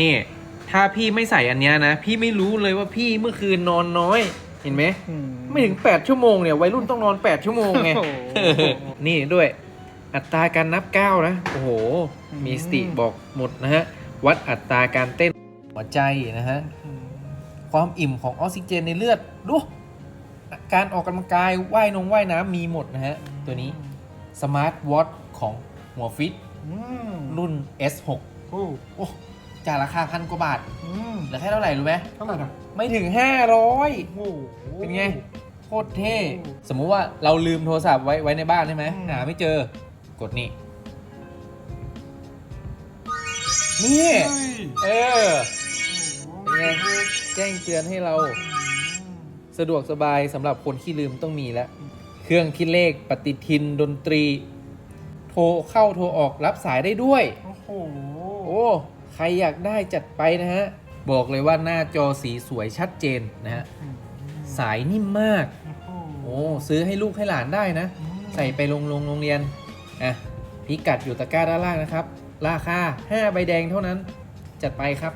นี่ ถ้าพี่ไม่ใส่อันเนี้ยนะ พี่ไม่รู้เลยว่าพี่เมื่อคืนนอนน้อย เห็นไหม ไม่ถึง 8 ชั่วโมงเนี่ยวัยรุ่นต้องนอน 8 ชั่วโมงไง โอ้โห นี่ด้วยอัตราการนับก้าวนะ โอ้โหอืมมีสติบอกหมดนะฮะ วัดอัตราการเต้นหัวใจนะฮะ ความอิ่มของออกซิเจนในเลือดดูการออกกำลังกายว่ายนงว่ายน้ำมีหมดนะฮะ ตัวนี้สมาร์ทวอทของหัวฟิตอืมรุ่น S6 โอ้โอ้ จากราคาพันกว่าบาทอืมเหลือแค่เท่าไหร่รู้ไหมเท่าไหร่นะไม่ถึง 500 โอ้โห เป็นไง โคตรเท่ โอ้สมมุติว่าเราลืมโทรศัพท์ไว้ไว้ในบ้านใช่ไหมอืม หาไม่เจอกดนี่นี่เฮ้ยเออ โอ้เป็นโหไง แจ้งเตือนให้เราสะดวกสบายสำหรับคนขี้ลืมต้องมีแล้ว เครื่องคิดเลขปฏิทินดนตรี โทรเข้าโทรออกรับสายได้ด้วย โอ้โห โอ้ ใครอยากได้จัดไปนะฮะ บอกเลยว่าหน้าจอสีสวยชัดเจนนะฮะ สายนิ่มมากโอ้โหโอ้ซื้อให้ลูกให้หลานได้นะ ใส่ไปโรงโรงโรงเรียน อะ พิกัดอยู่ตะกร้าด้านล่างนะครับ ราคา 5 ใบแดงเท่านั้น จัดไปครับ